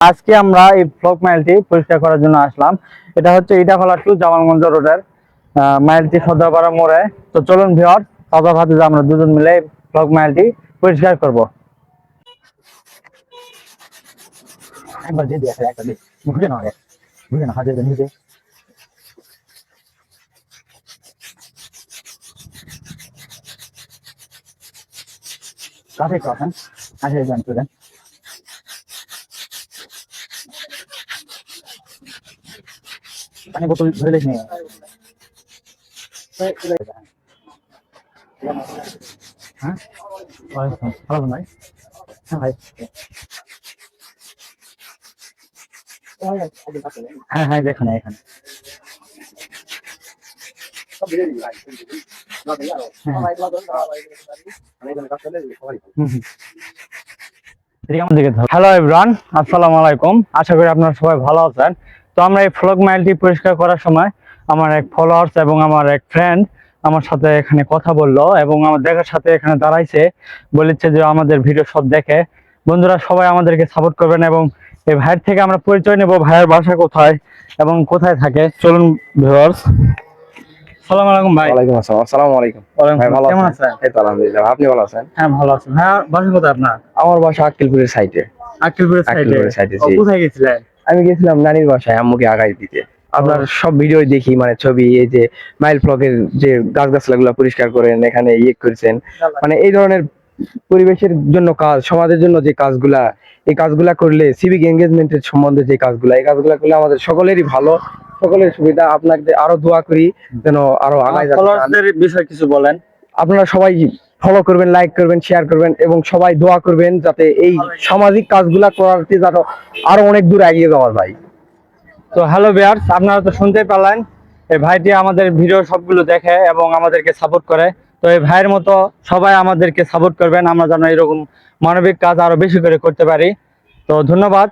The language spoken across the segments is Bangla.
আজকে আমরা এই ফ্লক মাইলটি পরিষ্কার করার জন্য আসলাম। এটা হচ্ছে ইটাখলা টু জামালগঞ্জ রোডের মাইলটি সদরপাড়া মোড়ে। তো চলুন ভিওর সাদা ভাতে আমরা দুজন মিলে ফ্লক মাইলটি পরিষ্কার করব। দিয়ে একটা দিয়ে ঘুরে না আগে ঘুরে না হাতে নিচে কাছে কথা আসে যান পানি বোতল ধরে লেখ হ্যাঁ ভালো হ্যাঁ হ্যাঁ হ্যাঁ দেখুন, এখানে। হ্যালো এভরান আসসালামু আলাইকুম। আশা করি আপনারা সবাই ভালো আছেন। তো আমরা এই ফ্লগ মাইলটি পরিষ্কার করার সময় আমার এক ফলোয়ার্স এবং আমার এক ফ্রেন্ড আমার সাথে এখানে কথা বলল এবং আমার দেখার সাথে এখানে দাঁড়াইছে বলেছে যে আমাদের ভিডিও সব দেখে। বন্ধুরা সবাই আমাদেরকে সাপোর্ট করবেন এবং এই ভাইয়ের থেকে আমরা পরিচয় নেব ভাইয়ের বাসা কোথায় এবং কোথায় থাকে। চলুন ভিউয়ার্স সালাম আলাইকুম ভাই। ওয়ালাইকুম আসসালাম। আসসালামু আলাইকুম। ভাই ভালো কেমন আছেন? আছেন? এই তো আলহামদুলিল্লাহ। আপনি ভালো আছেন? হ্যাঁ ভালো আছেন হ্যাঁ বাসা কোথায় আপনার? আমার বাসা আক্কেলপুরের সাইডে আকিলপুরের সাইডে আক্কেলপুরের এ, কোথায় গেছিলেন? আমি গেছিলাম নানির বাসায় আম্মুকে আগাই দিতে। আপনার সব ভিডিও দেখি মানে ছবি এই যে মাইল ব্লকের যে গাছ গাছলাগুলো পরিষ্কার করেন এখানে ইয়ে করেছেন। মানে এই ধরনের পরিবেশের জন্য কাজ সমাজের জন্য যে কাজগুলা এই কাজগুলা করলে সিভিক এঙ্গেজমেন্টের সম্বন্ধে যে কাজগুলা এই কাজগুলা করলে আমাদের সকলেরই ভালো সকলের সুবিধা। আপনাকে আরও দোয়া করি যেন আরও আগায়। বিষয়ে কিছু বলেন। আপনারা সবাই ফলো করবেন লাইক করবেন শেয়ার করবেন এবং সবাই দোয়া করবেন যাতে এই সামাজিক কাজগুলা করাতে যাতে আরও অনেক দূর এগিয়ে যাওয়া যায় তো হ্যালো বিয়ার্স আপনারা তো শুনতেই পারলেন এই ভাইটি আমাদের ভিডিও সবগুলো দেখে এবং আমাদেরকে সাপোর্ট করে তো এই ভাইয়ের মতো সবাই আমাদেরকে সাপোর্ট করবেন আমরা যেন এরকম মানবিক কাজ আরও বেশি করে করতে পারি তো ধন্যবাদ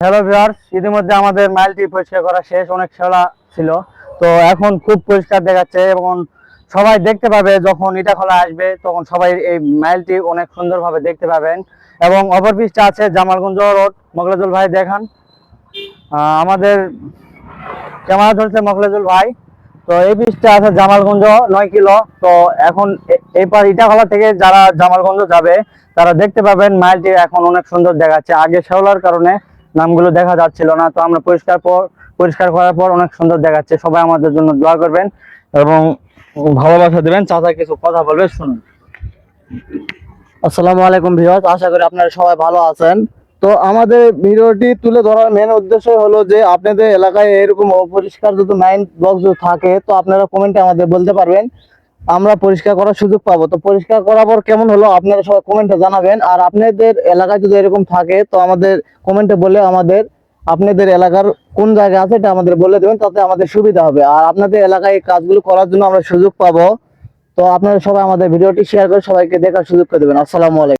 হ্যালো ভিউয়ার্স ইতিমধ্যে আমাদের মাইলটি পরিষ্কার করা শেষ অনেক খেলা ছিল। তো এখন খুব পরিষ্কার দেখাচ্ছে এবং সবাই দেখতে পাবে যখন এটা খোলা আসবে তখন সবাই এই মাইলটি অনেক সুন্দরভাবে দেখতে পাবেন। এবং অপর পিসটা আছে জামালগঞ্জ রোড। মকলেজুল ভাই দেখান। আহ, আমাদের ক্যামেরা ধরছে মকলেজুল ভাই। তো এই পিসটা আছে জামালগঞ্জ, নয় কিলো। তো এখন এ- এরপর ইটাখলা থেকে যারা জামালগঞ্জ যাবে, তারা দেখতে পাবেন মাইলটি এখন অনেক সুন্দর দেখাচ্ছে। আগে শেওলার কারণে নামগুলো দেখা যাচ্ছিল না। তো আমরা পরিষ্কার পর, পরিষ্কার করার পর অনেক সুন্দর দেখাচ্ছে। সবাই আমাদের জন্য দোয়া করবেন এবং ভালোবাসা দেবেন। চাচা কিছু কথা বলবে শুনুন। আসসালামু আলাইকুম ভিউয়ার্স, আশা করি আপনারা সবাই ভালো আছেন। তো আমাদের ভিডিওটি তুলে ধরার মেন উদ্দেশ্য হলো যে আপনাদের এলাকায় এরকম অপরিষ্কার যদি মাইন্ড বক্স থাকে, তো আপনারা কমেন্টে আমাদের বলতে পারবেন। আমরা পরিষ্কার করার সুযোগ পাবো। তো পরিষ্কার করার পর কেমন হলো আপনারা সবাই কমেন্টে জানাবেন। আর আপনাদের এলাকায় যদি এরকম থাকে, তো আমাদের কমেন্টে বলে আমাদের আপনাদের এলাকার কোন জায়গায় আছে এটা আমাদের বলে দেবেন, তাতে আমাদের সুবিধা হবে। আর আপনাদের এলাকায় এই কাজগুলো করার জন্য আমরা সুযোগ পাবো। তো আপনারা সবাই আমাদের ভিডিওটি শেয়ার করে সবাইকে দেখার সুযোগ করে দেবেন। আসসালামু আলাইকুম।